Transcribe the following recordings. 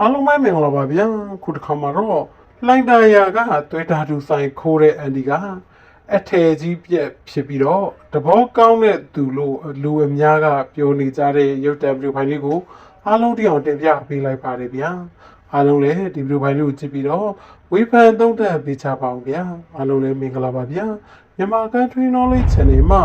အားလုံးပဲမင်္ဂလာပါဗျာခုတစ်ခါမှာတော့လှိုင်းတာယာကသွေးဓာတုဆိုင်ခိုးတဲ့အန်ဒီကအထယ်ကြီးပြက်ဖြစ်ပြီးတော့တဘောကောင်းတဲ့သူလို့လူအများကပြောနေကြတဲ့ရုပ်တံဗီဒီယိုဖိုင်လေးကိုအားလုံးတရားတင်ပြပေးလိုက်ပါတယ်ဗျာအားလုံးလည်းဒီဗီဒီယိုဖိုင်လေးကိုကြည့်ပြီးတော့ဝေဖန်သုံးသပ်ပေးချပါအောင်ဗျာအားလုံးလည်းမင်္ဂလာပါဗျာမြန်မာ Country Knowledge Channel မှာ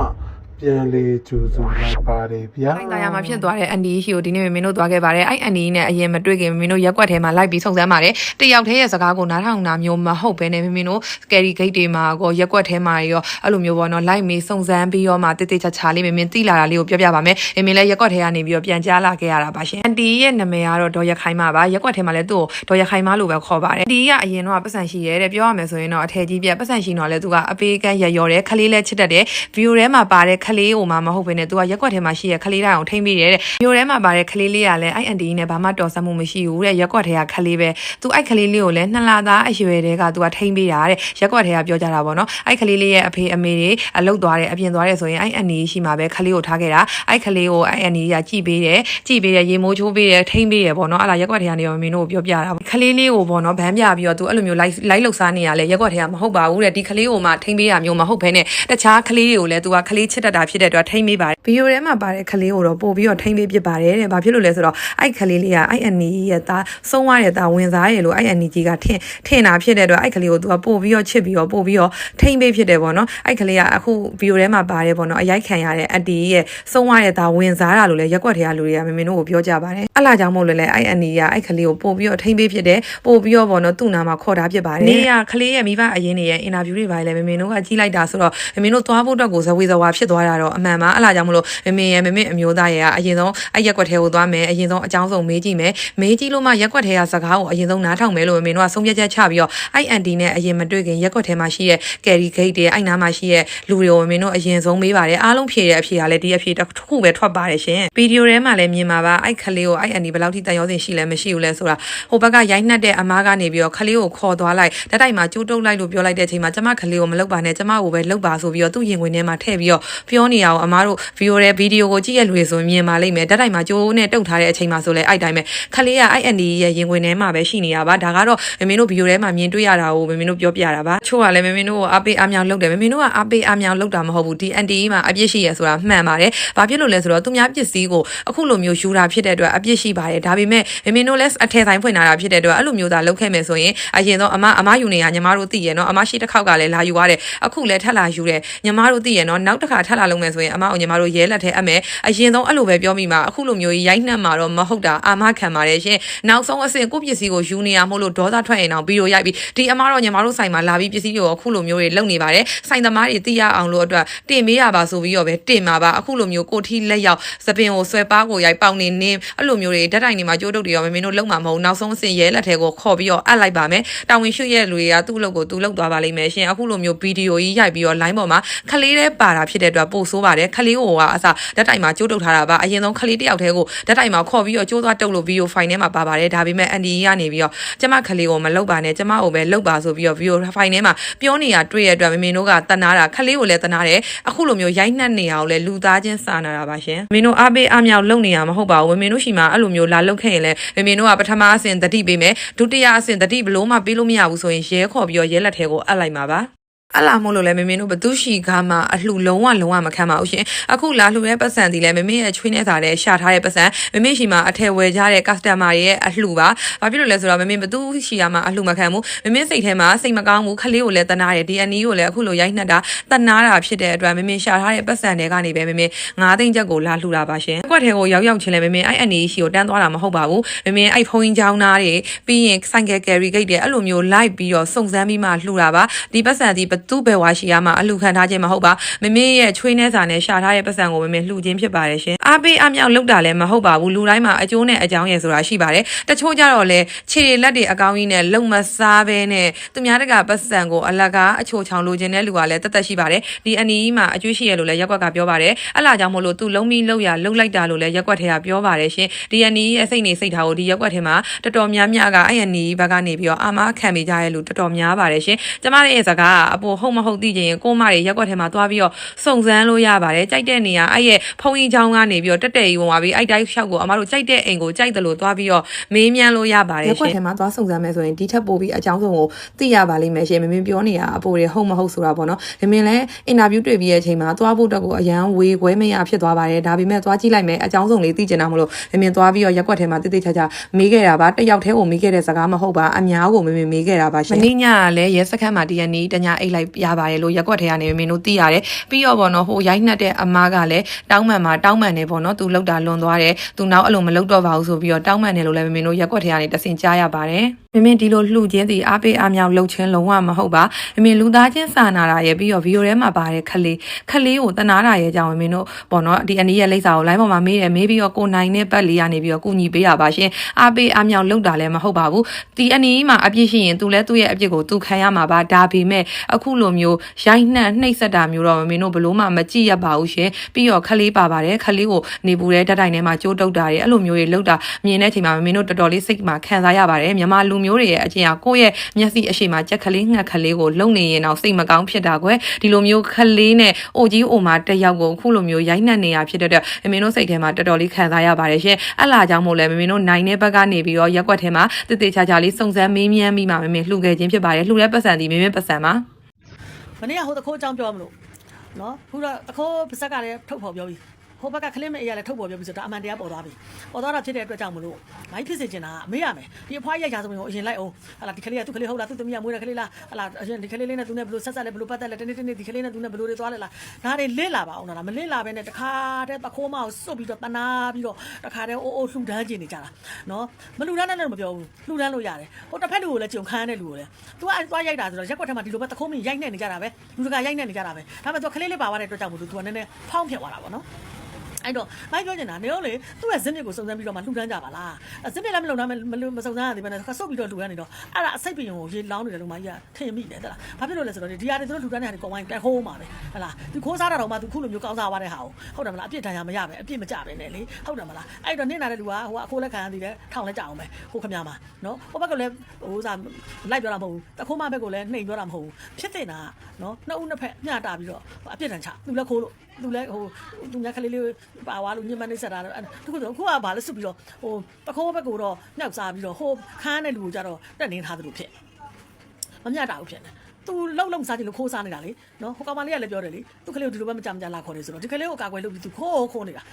ပြန်လေကြိုဆိုလိုက်ပါတယ်ဗျာတိုင်းသားရမှာဖြစ်သွားတဲ့အန်ဒီရှိကိုဒီနေ့မင်းတို့သွားခဲ့ပါတယ်အဲ့အန်ဒီနဲ့အရင်မတွေ့ခင်မင်းတို့ရက်ကွက်ထဲမှာလိုက်ပြီးစုံစမ်းပါတယ်တယောက်တည်းရဲ့စကားကိုနားထောင်တာမျိုးမဟုတ်ဘဲနဲ့မင်းတို့စကယ်ရီဂိတ်တွေမှာကောရက်ကွက်ထဲမှာရောအဲ့လိုမျိုးပေါ့နော်လိုက်မေးစုံစမ်းပြီးတော့မှတိတိကျကျလေးမင်းသိလာတာလေးကိုပြောပြပါမယ်မင်းလည်းရက်ကွက်ထဲကနေပြီးတော့ပြန်ကြားလာခဲ့ရတာပါရှင်အန်ဒီရဲ့နာမည်ကတော့ဒေါ်ရခိုင်မပါရက်ကွက်ထဲမှာလည်းသူ့ကိုဒေါ်ရခိုင်မလို့ပဲခေါ်ပါတယ်အန်ဒီကအရင်တော့ပတ်စံရှိရဲတဲ့ပြောရမယ်ဆိုရင်တော့အထယ်ကြီးပြပတ်စံရှိတော့လဲသူကအပေးကန်းရရော်တယ်ခလေးလည်းချစ်တတ်တယ်ဗီဒီယိုထဲမှာပါတဲ့ခလေးကိုမှမဟုတ်ဘဲနဲ့သူကရက်ကွက်ထဲမှာရှိရဲ့ခလေးတိုင်းအောင်ထိမ့်ပြီးတယ်တဲ့ဗီဒီယိုထဲမှာပါတဲ့ခလေးလေးကလည်းအဲ့အန်ဒီနဲ့ဘာမှတော်ဆမှုမရှိဘူးတဲ့ရက်ကွက်ထဲကခလေးပဲသူအဲ့ခလေးလေးကိုလည်းနှစ်လသားအရွယ်တည်းကသူကထိမ့်ပေးတာတဲ့ရက်ကွက်ထဲကပြောကြတာပေါ့နော်အဲ့ခလေးလေးရဲ့အဖေအမေတွေအလုတ်သွားတယ်အပြင်သွားတယ်ဆိုရင်အဲ့အန်ဒီရှိမှာပဲခလေးကိုထားခဲ့တာအဲ့ခလေးကိုအဲ့အန်ဒီကကြည်ပေးတယ်ကြည်ပေးတယ်ရေမိုးချိုးပေးတယ်ထိမ့်ပေးတယ်ပေါ့နော်အဲ့လာရက်ကွက်ထဲကနေရောမင်းတို့ကိုပြောပြတာပေါ့ခလေးလေးကိုပေါ့နော်ဗန်းပြပြီးတော့သူအဲ့လိုမျိုး live live လောက်စားနေရလဲရက်ကွက်ထဲကမဟုတ်ပါဘူးတဲ့ဒီခလေးကိုမှထိမ့်ပေးတာမျိုးမဟုတ်ဘဲနဲ့တခြားခလေးတွေကိုလည်းသူကခလေးချစ်တတ်တာဖြစ်တဲ့အတွက်ထိမ့်ပေးပါတယ်ဗီဒီယိုထဲမှာပါတဲ့ခလေးကိုတော့ပို့ပြီးတော့ထိမ့်ပေးဖြစ်ပါတယ်တဲ့ဘာဖြစ်လို့လဲဆိုတော့အဲ့ခလေးလေးကအဲ့အန်နီရဲ့သားဆုံးသွားတဲ့သားဝင်စားရလို့အဲ့အန်နီကြီးကထင်ထင်တာဖြစ်တဲ့အတွက်အဲ့ခလေးကိုသူကပို့ပြီးတော့ချစ်ပြီးတော့ပို့ပြီးတော့ထိမ့်ပေးဖြစ်တယ်ပေါ့နော်အဲ့ခလေးကအခုဗီဒီယိုထဲမှာပါတယ်ပေါ့နော်အရိုက်ခံရတဲ့အန်တီရဲ့ဆုံးသွားတဲ့သားဝင်စားတာလို့လည်းရက်ကွက်ထဲကလူတွေကမင်းမင်းတို့ကိုပြောကြပါတယ်အဲ့လာကြောင့်မို့လို့လဲအဲ့အန်နီကအဲ့ခလေးကိုပို့ပြီးတော့ထိမ့်ပေးဖြစ်တယ်ပို့ပြီးတော့ပေါ့နော်သူ့နာမှာခေါ်တာဖြစ်ပါတယ်နေရခလေးရဲ့မိဘအရင်နေရဲ့အင်တာဗျူးတွေပါလေမင်းမင်းတို့ကကြီးလိုက်တာဆိုတော့မင်းမင်းတို့သွားဖို့အတွက်ကိုဇဝေဇဝါဖြစ်သွားတာတော့အမှန်ပါအဲ့လာကြောင့်မလို့မင်းရဲ့မင်းမင်းအမျိုးသားရဲ့ကအရင်ဆုံးအဲ့ရက်ကွက်ထဲကိုသွားမယ်အရင်ဆုံးအကြောင်းဆုံးမေးကြည့်မယ်မေးကြည့်လို့မှရက်ကွက်ထဲကစကားကိုအရင်ဆုံးနားထောင်မယ်လို့မင်းတို့ကဆုံးဖြတ်ချက်ချပြီးတော့အဲ့အန်တီနဲ့အရင်မတွေ့ခင်ရက်ကွက်ထဲမှာရှိတဲ့ကယ်ရီဂိတ်တွေအဲ့နားမှာရှိတဲ့လူတွေကိုမင်းတို့အရင်ဆုံးမေးပါတယ်အားလုံးဖြေတဲ့အဖြေကလည်းဒီအဖြေတစ်ခုပဲထွက်ပါတယ်ရှင်ဗီဒီယိုထဲမှာလည်းမြင်ပါပါအဲ့ခလေးကိုအဲ့အန်တီဘယ်လောက်ထိတန်ရောစင်ရှိလဲမရှိဘူးလဲဆိုတာဟိုဘက်ကရိုက်နှက်တဲ့အမားကနေပြီးတော့ခလေးကိုခေါ်သွားလိုက်တက်တိုက်မှာကျိုးတုပ်လိုက်လို့ပြောလိုက်တဲ့အချိန်မှာကျမခလေးကိုမလုပ်ပါနဲ့ကျမကိုပဲလုပ်ပါဆိုပြီးတော့သူ့ရင်ခွင်ထဲမှာထည့်ပြီးတော့ပြောနေရအောင်အမားတို့ဗီဒီယိုရဲ့ဗီဒီယိုကိုကြည့်ရလူတွေဆိုမြင်ပါလိမ့်မယ်တက်တိုက်မှာကျိုးနဲ့တုပ်ထားတဲ့အချိန်မှာဆိုလဲအဲ့တိုင်းပဲခလေးကအဲ့အန်ဒီရဲ့ရင်ခွင်ထဲမှာပဲရှိနေတာပါဒါကတော့မမင်းတို့ဗီဒီယိုထဲမှာမြင်တွေ့ရတာကိုမမင်းတို့ပြောပြတာပါချို့ကလည်းမမင်းတို့ကိုအားပေးအားမြောင်လုပ်တယ်မမင်းတို့ကအားပေးအားမြောင်လုပ်တာမဟုတ်ဘူးဒီအန်တီမှာအပြစ်ရှိရဆိုတာမှန်ပါတယ်ဘာဖြစ်လို့လဲဆိုတော့သူများပစ္စည်းကိုအခုလိုမျိုးယူတာဖြစ်တဲ့အတွက်အပြစ်ရှိပါတယ်ဒါပေမဲ့မမင်းတို့လည်းအထည်ဆိုင်ဖွင့်လာတာဖြစ်တဲ့အတွက်အဲ့လိုမျိုးသာလုပ်ခဲ့မယ်ဆိုရင်အရင်ဆုံးအမအမယူနေရညီမတို့သိရနော်အမရှိတစ်ခေါက်ကလည်းလာယူရတယ်အခုလည်းထပ်လာယူတယ်ညီမတို့သိရနော်နောက်တစ်ခါထပ်လာလုပ်မယ်ဆိုရင်အမအောင်ညီမတို့ရဲလက်ထဲအမယ်အရင်ဆုံးအဲ့လိုပဲပြောမိမှာအခုလိုမျိုးရိုက်နှက်မှာတော့မဟုတ်တာအာမခံပါတယ်ရှင်နောက်ဆုံးအဆင့်ကိုပစ္စည်းကိုယူနေရမို့လို့ဒေါသထွက်ရင်တော့ဗီဒီယိုရိုက်ပြီးဒီအမတော့ညီမတို့ဆိုင်မှာလာပြီးပစ္စည်းတွေကိုအခုလိုမျိုးတွေလုပ်နေပါတယ်ဆိုင်သမားတွေသိရအောင်လို့အတွက်တင်မေးရပါဆိုပြီးတော့ပဲတင်မှာပါအခုလိုမျိုးကိုထီလက်ရောက်သပင်ကိုဆွဲပါးကိုရိုက်ပေါင်နေနင်းအဲ့လိုမျိုးတွေဓာတ်တိုင်တွေမှာကြိုးတုပ်တွေရောမမင်းတို့လုံမှာမဟုတ်နောက်ဆုံးအဆင့်ရဲလက်ထဲကိုခေါ်ပြီးတော့အပ်လိုက်ပါမယ်တောင်ဝင်ရွှေ့ရဲ့လူတွေကသူ့လုပ်ကိုသူလုပ်သွားပါလိမ့်မယ်ရှင်အခုလိုမျိုးဗီဒီယိုကြီးရိုက်ပြီးတော့ line ပေါ်မှာခလေးတဲ့ပါတာဖြစ်တဲ့အတွက်ပို့ဆိုးပါတယ်ခလေးကိုကအစဓာတ်တိုင်မှာကြိုးတုပ်ထားတာပါအရင်ဆုံးခလေးတစ်ယောက်တည်းကိုဓာတ်တိုင်မှာခေါ်ပြီးတော့ကြိုးသွားတုပ်လို့ဗီဒီယိုဖိုင်ထဲမှာပါပါတယ်ဒါပေမဲ့အန်ဒီကနေပြီးတော့ကျမခလေးကိုမလုပ်ပါနဲ့ကျမကိုပဲလုပ်ပါဆိုပြီးတော့ဗီဒီယိုဖိုင်ထဲမှာပြောနေတာတွေ့ရတဲ့အတွက်မမင်းတို့ကတနာတာခလေးကိုလည်းတနာတယ်အခုလိုမျိုးရိုက်နှက်နေအောင်လဲလူသားချင်းစာနာတာပါရှင်မင်းတို့အားပေးအားမြောက်လုပ်နေရမှာမဟုတ်ပါဘူးမင်းတို့ရှိမှာအဲ့လိုမျိုးလာလုပ်ခဲ့ရင်လည်းမင်းတို့ကပထမအဆင့်တတိပေးမယ်ဒုတိယအဆင့်တတိဘလို့မှပေးလို့မရဘူးဆိုရင်ရဲခေါ်ပြီးတော့ရဲလက်ထဲကိုအပ်လိုက်မှာပါ အလားမို့လို့လဲမမင်းတို့ဘသူရှိကားမှာအလှလုံးဝလုံးဝမခံပါဘူးရှင်အခုလာလှတဲ့ပတ်စံဒီလဲမမင်းရဲ့ချွေးနေတာနဲ့ရှာထားတဲ့ပတ်စံမမင်းရှိမှာအထည်ဝယ်ကြတဲ့ customer ရဲ့အလှပါဘာဖြစ်လို့လဲဆိုတော့မမင်းဘသူရှိရမှာအလှမခံဘူးမမင်းစိတ်ထဲမှာစိတ်မကောင်းဘူးခလေးကိုလည်းတနာတယ် DNA ကိုလည်းအခုလိုရိုက်နှက်တာတနာတာဖြစ်တဲ့အတွက်မမင်းရှာထားတဲ့ပတ်စံတွေကနေပဲမမင်း9သိန်းချက်ကိုလာလှတာပါရှင်ကွက်ထဲကိုရောက်ရောက်ချင်းလဲမမင်းအဲ့အနေရှိကိုတန်းသွားတာမဟုတ်ပါဘူးမမင်းအဲ့ဖုန်းကြီးချောင်းသားတွေပြီးရင်ဆိုင်ကယ်ကယ်ရီဂိတ်တွေအဲ့လိုမျိုး live ပြီးတော့စုံစမ်းပြီးမှလှူတာပါဒီပတ်စံဒီဘသူပဲဝါရှိရမှာအလှခံထားခြင်းမဟုတ်ပါမမင်းရဲ့ချွေးနှဲစာနဲ့ရှာထားတဲ့ပတ်စံကိုမမင်းလှူခြင်းဖြစ်ပါတယ်ရှင်အားပေးအမြောက်လောက်တာလည်းမဟုတ်ပါဘူးလူတိုင်းမှာအကျိုးနဲ့အကြောင်းရယ်ဆိုတာရှိပါတယ်တချို့ကြတော့လေခြေလက်တွေအကောင်းကြီးနဲ့လုံမစားဘဲနဲ့သူများတကပတ်စံကိုအလကားအချိုချောင်လိုချင်တဲ့လူကလည်းတသက်ရှိပါတယ်ဒီအနီးမှာအကျွေးရှိရလို့လည်းရက်ကွက်ကပြောပါတယ်အဲ့လာကြောင့်မို့လို့သူလုံးပြီးလောက်ရလောက်လိုက်တာလို့လည်းရက်ကွက်ထဲကပြောပါတယ်ရှင်ဒီအနီးရဲ့စိတ်နေစိတ်ထားကိုဒီရက်ကွက်ထဲမှာတော်တော်များများကအဲ့အနီးဘက်ကနေပြီးတော့အာမခံမိကြရဲ့လူတော်တော်များပါတယ်ရှင်ကျမရဲ့စကားကအပေါ်ကိုဟုတ်မဟုတ်သိချင်ရင်ကိုမတွေရက်ကွက်ထဲမှာသွားပြီးတော့စုံစမ်းလို့ရပါတယ်ကြိုက်တဲ့နေရာအဲ့ရဲ့ဖုန်းကြီးချောင်းကနေပြီးတော့တက်တက်ကြီးဝင်သွားပြီးအဲ့တိုင်းလျှောက်ကိုအမတို့ကြိုက်တဲ့အိမ်ကိုကြိုက်တယ်လို့သွားပြီးတော့မေးမြန်းလို့ရပါတယ်ရက်ကွက်ထဲမှာသွားစုံစမ်းမယ်ဆိုရင်ဒီထက်ပိုပြီးအကြောင်းစုံကိုသိရပါလိမ့်မယ်ရှင်မမင်းပြောနေတာအပိုတွေဟုတ်မဟုတ်ဆိုတာပေါ့နော်မမင်းလည်းအင်တာဗျူးတွေ့ပြီးတဲ့အချိန်မှာသွားဖို့တော့ကိုအရန်ဝေခွဲမရဖြစ်သွားပါတယ်ဒါပေမဲ့သွားကြည့်လိုက်မယ်အကြောင်းစုံလေးသိချင်တာမလို့မမင်းသွားပြီးတော့ရက်ကွက်ထဲမှာတိတိကျကျမေးခဲ့တာပါတစ်ယောက်တည်းကိုမေးခဲ့တဲ့စကားမဟုတ်ပါအများကိုမမင်းမေးခဲ့တာပါရှင်မင်းညကလည်းရဲစခန်းမှာတရနီတညအိတ်လိုက်ရပါတယ်လို့ရက်ကွက်ထဲကနေမင်းတို့သိရတယ်ပြီးတော့ပေါ့နော်ဟိုရိုက်နှက်တဲ့အမားကလည်းတောင်းမှန်မှာတောင်းမှန်နေပေါ့နော်သူလောက်တာလွန်သွားတယ်သူနောက်အဲ့လိုမလောက်တော့ပါဘူးဆိုပြီးတော့တောင်းမှန်တယ်လို့လည်းမင်းတို့ရက်ကွက်ထဲကနေတဆင်ကြားရပါတယ် မင်းမင်းဒီလိုလှူခြင်းစီအားပေးအားမြောက်လှုပ်ခြင်းလုံးဝမဟုတ်ပါမင်းမင်းလူသားချင်းစာနာတာရဲ့ပြီးတော့ဗီဒီယိုထဲမှာပါတဲ့ခလေးခလေးကိုတနာတာရဲ့ကြောင့်မင်းတို့ပေါ့နော်ဒီအနည်းရဲ့လိပ်စာကို line ပေါ်မှာမေးတယ်မေးပြီးတော့ကိုနိုင်တဲ့ပတ်လေးကနေပြီးတော့ကုညီပေးရပါရှင်အားပေးအားမြောက်လှုပ်တာလည်းမဟုတ်ပါဘူးဒီအနည်းမှာအပြစ်ရှိရင်သူလည်းသူ့ရဲ့အပြစ်ကိုသူခံရမှာပါဒါပေမဲ့အခုလိုမျိုးရိုက်နှက်နှိပ်စက်တာမျိုးတော့မင်းတို့ဘလို့မှမကြည့်ရပါဘူးရှင်ပြီးတော့ခလေးပါပါတယ်ခလေးကိုနေပူတဲ့တက်တိုင်ထဲမှာကြိုးတုပ်တာတွေအဲ့လိုမျိုးတွေလှုပ်တာမြင်တဲ့အချိန်မှာမင်းတို့တော်တော်လေးစိတ်မှာခံစားရပါတယ်မြန်မာလူမျိုးတွေရဲ့အကျင့်ဟာကိုယ့်ရဲ့မျက်စိအရှိမှာကြက်ခလေးငှက်ခလေးကိုလုံနေရင်တော့စိတ်မကောင်းဖြစ်တာကွယ်ဒီလိုမျိုးခလေးနဲ့အိုကြီးအိုမာတက်ရောက်ကိုအခုလိုမျိုးရိုက်နှက်နေတာဖြစ်တဲ့အတွက်မင်းတို့စိတ်ထဲမှာတော်တော်လေးခံစားရပါတယ်ရှင်အဲ့လာကြောင့်မို့လဲမင်းတို့နိုင်တဲ့ဘက်ကနေပြီးတော့ရက်ွက်ထဲမှာတည်တည်ချာချာလေးစုံစမ်းမေးမြန်းပြီးမှမင်းလှူခဲ့ခြင်းဖြစ်ပါတယ်လှူတဲ့ပတ်စံဒီမင်းမင်းပတ်စံပါမနေ့ကဟိုတခိုးအကြောင်းပြောမလို့နော်ခုတော့တခိုးပါဇက်ကလည်းထုတ်ဖော်ပြောပြီ ဟိုဘက်ကခလင်းမအေးရလဲထုတ်ပေါ်ပြောပြီးဆိုတော့အမှန်တရားပေါ်သွားပြီပေါ်သွားတာဖြစ်တဲ့အတွက်ကြောင့်မလို့မိုင်းဖြစ်စေချင်တာမေးရမယ်ဒီအဖွားရိုက်ရဆိုရင်ဟိုအရင်လိုက်အောင်ဟလာဒီခလေးကသူ့ခလေးဟုတ်လားသူ့သမီးကမွေးတဲ့ခလေးလားဟလာအရင်ဒီခလေးလေးနဲ့သူနဲ့ဘယ်လိုဆက်ဆက်လဲဘယ်လိုပတ်သက်လဲတနေ့တနေ့ဒီခလေးနဲ့သူနဲ့ဘယ်လိုတွေသွားလဲလားဒါတွေလစ်လာပါအောင်လားမလစ်လာဘဲနဲ့တခါတည်းပခိုးမအောင်စွတ်ပြီးတော့တနာပြီးတော့တခါတည်းအိုးအိုးလှူဒန်းကျင်နေကြတာနော်မလှူဒန်းနဲ့လည်းမပြောဘူးလှူဒန်းလို့ရတယ်ဟိုတစ်ဖက်လူကိုလည်းကြုံခန်းတဲ့လူကိုလည်းသူကအဲသွားရိုက်တာဆိုတော့ရက်ွက်ထက်မှာဒီလိုပဲတခုံးမင်းရိုက်နေနေကြတာပဲလူတကာရိုက်နေနေကြတာပဲဒါပေမဲ့သူကခလေးလေးပါသွားတဲ့အတွက်ကြောင့်မလို့သူကနည်းနည်းဖောင်းဖြစ်သွားတာပေါ့နော် အဲ့တော့မိုက်ပြောချင်တာနေတော့လေသူ့ရဲ့ဇင်းမြစ်ကိုစုံစမ်းပြီးတော့မှလှူဒန်းကြပါလားဇင်းမြစ်လည်းမလုံတော့မလုံမစုံစမ်းရသေးပဲနဲ့ဆုတ်ပြီးတော့လှူဒန်းနေတော့အဲ့ဒါအစိတ်ပင်ကိုရေလောင်းနေတယ်လို့မကြီးကထင်မိတယ်တဲ့လားဘာဖြစ်လို့လဲဆိုတော့ဒီဟာတွေသူတို့လှူဒန်းနေတဲ့ဟာတွေကောင်းဝိုင်းတက်ခိုးမှာပဲဟလားသူခိုးစားတာတော့မှသူခုလိုမျိုးကောင်းစားသွားတဲ့ဟာကိုဟုတ်တယ်မလားအပြစ်ဒဏ်ရမရပဲအပြစ်မကြပဲနဲ့လေဟုတ်တယ်မလားအဲ့တော့နင့်နာတဲ့လူကဟိုအခိုးလက်ခံရသေးတယ်ထောင်လက်ကြအောင်ပဲဟိုခမမှာနော်ဟိုဘက်ကလည်းဟိုစားလိုက်ပြောတာမဟုတ်ဘူးတခိုးမဘက်ကလည်းနှိမ်ပြောတာမဟုတ်ဘူးဖြစ်နေတာနော်နှစ်ဦးနှစ်ဖက်မျှတာပြီးတော့အပြစ်ဒဏ်ချသူလည်းခိုးလို့သူလည်းဟိုသူများကလေးလေးပါသွားလို့ညမနေဆက်တာတော့တခုတော့ခုကဘာလဲစွပြီးတော့ဟိုတခိုးဘက်ကိုတော့နှောက်စားပြီးတော့ဟိုခန်းတဲ့လူကိုကြတော့တက်နေထားသလိုဖြစ်မမျှတာဘူးဖြစ်နေသူလုံလုံစားကြည့်လို့ခိုးစားနေတာလေနော်ဟိုကောင်မလေးကလည်းပြောတယ်လေသူကလေးကိုဒီလိုပဲမကြမ်းကြလာခေါ်နေဆိုတော့ဒီကလေးကိုကာကွယ်လုပ်ပြီးသူခိုးခိုးနေတာ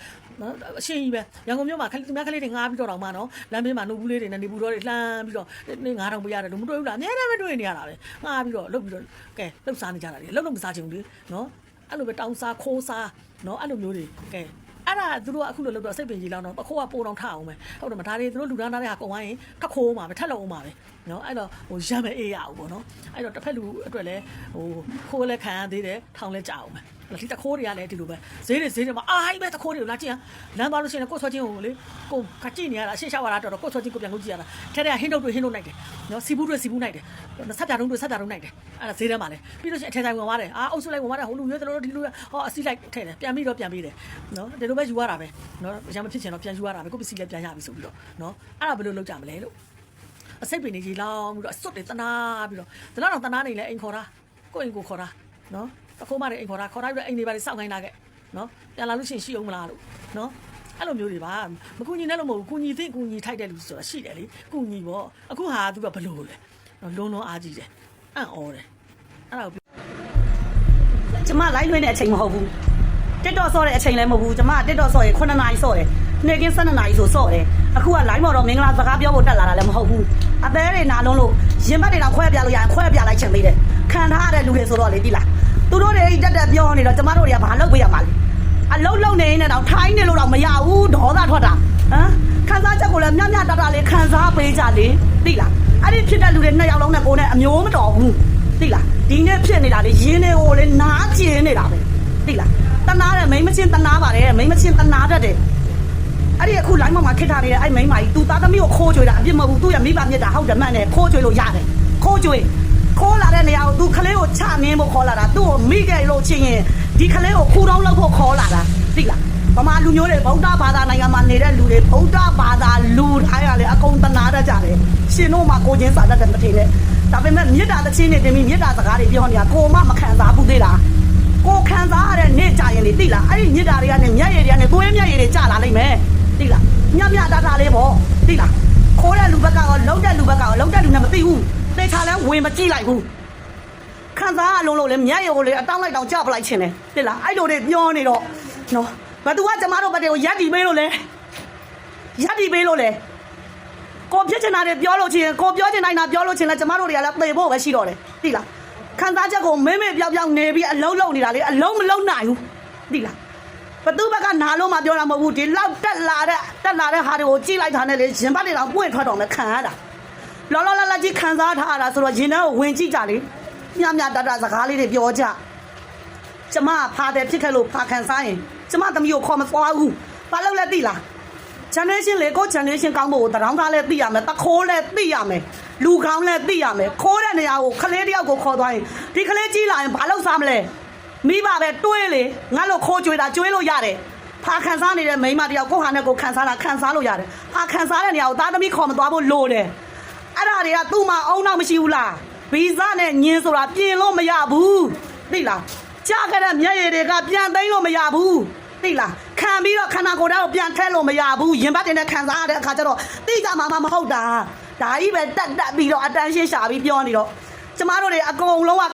နော်အရှင်းကြီးပဲရန်ကုန်မြို့မှာခလေးသူများကလေးတွေငားပြီးတော့တော့မှနော်လမ်းဘေးမှာနှုတ်ဘူးလေးတွေနဲ့နေဘူးတော့တွေလှမ်းပြီးတော့နေ9000ပေးရတယ်လို့မတွေ့ဘူးလားအများနဲ့ပဲတွေ့နေရတာပဲငားပြီးတော့လုပ်ပြီးတော့ကဲလှုပ်စားနေကြတာလေလှုပ်လို့မစားချင်ဘူးလေနော် အဲ့လိုပဲတောင်းစားခိုးစားနော်အဲ့လိုမျိုးတွေကဲအဲ့ဒါသူတို့ကအခုလိုလုပ်တော့စိတ်ပင်ကြီးလောက်တော့ပခိုးကပိုးတော့ထအောင်ပဲဟုတ်တယ်မဒါတွေသူတို့လူဒန်းသားတွေကကုန်သွားရင်ထက်ခိုးမှာပဲထက်လုံအောင်မှာပဲနော်အဲ့တော့ဟိုရမ်းမအေးရအောင်ပေါ့နော်အဲ့တော့တစ်ဖက်လူအတွက်လည်းဟိုခိုးလည်းခံရသေးတယ်ထောင်လည်းကြအောင်ပဲ ဒီတခိုးတွေကလည်းဒီလိုပဲဈေးတွေဈေးတွေမှာအာဟိုက်ပဲတခိုးတွေကိုလာကြည့်လမ်းသွားလို့ရှိရင်ကိုယ်ဆွဲချင်းကိုလေကိုကကြည့်နေရတာအရှင်းရှောက်ရတာတော့ကိုယ်ဆွဲချင်းကိုပြန်ကိုကြည့်ရတာထဲထဲဟင်းတုတ်တွေဟင်းတုတ်နိုင်တယ်နော်စီဘူးတွေစီဘူးနိုင်တယ်ဆက်ပြတုံးတွေဆက်ပြတုံးနိုင်တယ်အဲ့ဒါဈေးထဲမှာလေပြီးလို့ရှိရင်အထဲဆိုင်ဝင်သွားတယ်အာအုပ်စုလိုက်ဝင်သွားတယ်ဟိုလူရွေးတယ်လို့ဒီလူဟောအစီလိုက်ထဲတယ်ပြန်ပြီးတော့ပြန်ပြီးတယ်နော်ဒီလိုပဲယူရတာပဲနော်ရမ်းမဖြစ်ချင်တော့ပြန်ယူရတာပဲကိုပစ္စည်းလည်းပြန်ရပြီဆိုပြီးတော့နော်အဲ့ဒါဘယ်လိုလုပ်ကြမလဲလို့အစိတ်ပင်နေကြီးလောင်းပြီးတော့အစွတ်တွေတနာပြီးတော့တနာတော့တနာနေလဲအိမ်ခေါ်တာကိုအိမ်ကိုခေါ်တာနော် တခိုးမတွေအိမ်ခေါ်တာခေါ်တာပြီးတော့အိမ်တွေပါလေစောင့်ခိုင်းလာခဲ့နော်ပြန်လာလို့ရှိရင်ရှိအောင်မလားလို့နော်အဲ့လိုမျိုးတွေပါမကူညီနဲ့လို့မဟုတ်ဘူးကူညီသင့်ကူညီထိုက်တဲ့လူဆိုတာရှိတယ်လေကူညီပေါ့အခုဟာသူကဘလို့လဲနော်လုံးလုံးအားကြီးတယ်အံ့ဩတယ်အဲ့ဒါကိုကျမ live လွှင့်တဲ့အချိန်မဟုတ်ဘူး TikTok ဆော့တဲ့အချိန်လည်းမဟုတ်ဘူးကျမ TikTok ဆော့ရင်9နာရီဆော့တယ်နေ့ကင်း12နာရီဆိုဆော့တယ်အခုက live မှာတော့မင်္ဂလာစကားပြောဖို့တက်လာတာလည်းမဟုတ်ဘူးအသေးတွေနာလုံးလို့ရင်ဘတ်တွေတော့ခွဲပြလို့ရရင်ခွဲပြလိုက်ချင်သေးတယ်ခံထားရတဲ့လူတွေဆိုတော့လေဒီလား သူတို့တွေတက်တက်ပြောနေတော့ကျမတို့တွေကဘာလုပ်ပေးရမှာလဲအလုံးလုံးနေနေတော့ထိုင်းနေလို့တော့မရဘူးဒေါသထွက်တာဟမ်ခံစားချက်ကိုလည်းမြတ်မြတ်တတလေးခံစားပေးကြလေသိလားအဲ့ဒီဖြစ်တဲ့လူတွေနှစ်ယောက်လုံးနဲ့ကိုယ်နဲ့အမျိုးမတော်ဘူးသိလားဒီနေ့ဖြစ်နေတာလေရင်းတွေကိုလေနားကျင်နေတာပဲသိလားတနာတယ်မိမချင်းတနာပါတယ်မိမချင်းတနာတတ်တယ်အဲ့ဒီအခု line မှာခစ်ထားနေတဲ့အဲ့မိမကြီး तू သားသမီးကိုခိုးကြွေတာအပြစ်မဟုတ်ဘူးသူ့ရဲ့မိဘမြစ်တာဟုတ်တယ်မှန်တယ်ခိုးကြွေလို့ရတယ်ခိုးကြွေခိုးလာတဲ့ နေရာကို तू ခလေးကိုချနင်းဖို့ခေါ်လာတာသူ့ကိုမိခဲ့လို့ချင်းရင်ဒီခလေးကိုခူတောင်းလောက်ဖို့ခေါ်လာတာသိလားဗမာလူမျိုးတွေဗုဒ္ဓဘာသာနိုင်ငံမှာနေတဲ့လူတွေဗုဒ္ဓဘာသာလူတိုင်းကလည်းအကုန်တနာတတ်ကြတယ်တယ်ရှင်တို့မှကိုချင်းစာတတ်တယ်မထင်နဲ့ဒါပေမဲ့မေတ္တာတချင်းနဲ့တင်ပြီးမေတ္တာစကားတွေပြောနေတာကိုမမခံစားဘူးသေးလားကိုခံစားရတဲ့နေ့ကြရင်လေသိလားအဲ့ဒီမေတ္တာတွေကနဲ့မျက်ရည်တွေကနဲ့သွေးမျက်ရည်တွေကျလာလိမ့်မယ်သိလားညမြတာတာလေးပေါ့သိလားခိုးတဲ့လူဘက်ကရောလုံးတဲ့လူဘက်ကရောလုံးတဲ့လူနဲ့မသိဘူးသေချာလဲဝင်မကြည့်လိုက်ဘူး ခံစားအလုံးလို့လေမျက်ရည်ကိုလေအတောင်းလိုက်တောင်ကြပလိုက်ခြင်းလေတိလားအဲ့လိုတွေပြောနေတော့နော်ဘသူကကျမတို့ဘက်တွေကိုရက်တီပေးလို့လေရက်တီပေးလို့လေကိုဖြစ်ချင်တာတွေပြောလို့ချင်းကိုပြောချင်တိုင်းတာပြောလို့ချင်းလဲကျမတို့တွေကလည်းသေဖို့ပဲရှိတော့တယ်တိလားခံစားချက်ကိုမဲမဲပြောင်ပြောင်နေပြီးအလုံးလုံးနေတာလေအလုံးမလုံးနိုင်ဘူးတိလားဘသူဘက်ကနာလို့မှပြောတာမဟုတ်ဘူးဒီလောက်တက်လာတဲ့တက်လာတဲ့ဟာတွေကိုကြိလိုက်တာနဲ့လေရင်ပတ်တွေတော့ပွင့်ထွက်တော့မယ်ခံရတာလောလောလတ်လတ်ကြီးခံစားထားရတာဆိုတော့ရင်ထဲကိုဝင်ကြည့်ကြလေ ညညတတစကားလေးတွေပြောကြကျမဖာတယ်ဖြစ်ခဲ့လို့ဖာခံစားရင်ကျမသမီးကိုခေါ်မသွားဘူးဘာလို့လဲသိလား generation လေကို generation ကောင်းဖို့တရောင်းသားလဲသိရမယ်တခိုးလဲသိရမယ်လူကောင်းလဲသိရမယ်ခိုးတဲ့နေရာကိုခလေးတယောက်ကိုခေါ်သွားရင်ဒီခလေးကြီးလာရင်ဘာလို့စားမလဲမိဘပဲတွေးလေငါလို့ခိုးကြွေတာကြွေးလို့ရတယ်ဖာခံစားနေတဲ့မိန်းမတယောက်ကိုဟာနဲ့ကိုခံစားတာခံစားလို့ရတယ်ဖာခံစားတဲ့နေရာကိုသားသမီးခေါ်မသွားဖို့လိုတယ်အဲ့ဒါတွေကသူ့မှာအုံနောက်မရှိဘူးလား ဗီဇနဲ့ညင်းဆိုတာပြင်လို့မရဘူးသိလားကြားခဲ့တဲ့မျက်ရည်တွေကပြန်သိမ်းလို့မရဘူးသိလားခံပြီးတော့ခန္ဓာကိုယ်ဓာတ်ကိုပြန်ထည့်လို့မရဘူးရင်ဘတ်တင်နဲ့ခံစားရတဲ့အခါကျတော့သိကြမှာမဟုတ်တာဒါကြီးပဲတက်တက်ပြီးတော့အတန်းရှင်းရှာပြီးပြောနေတော့ကျမတို့တွေအကုန်လုံးက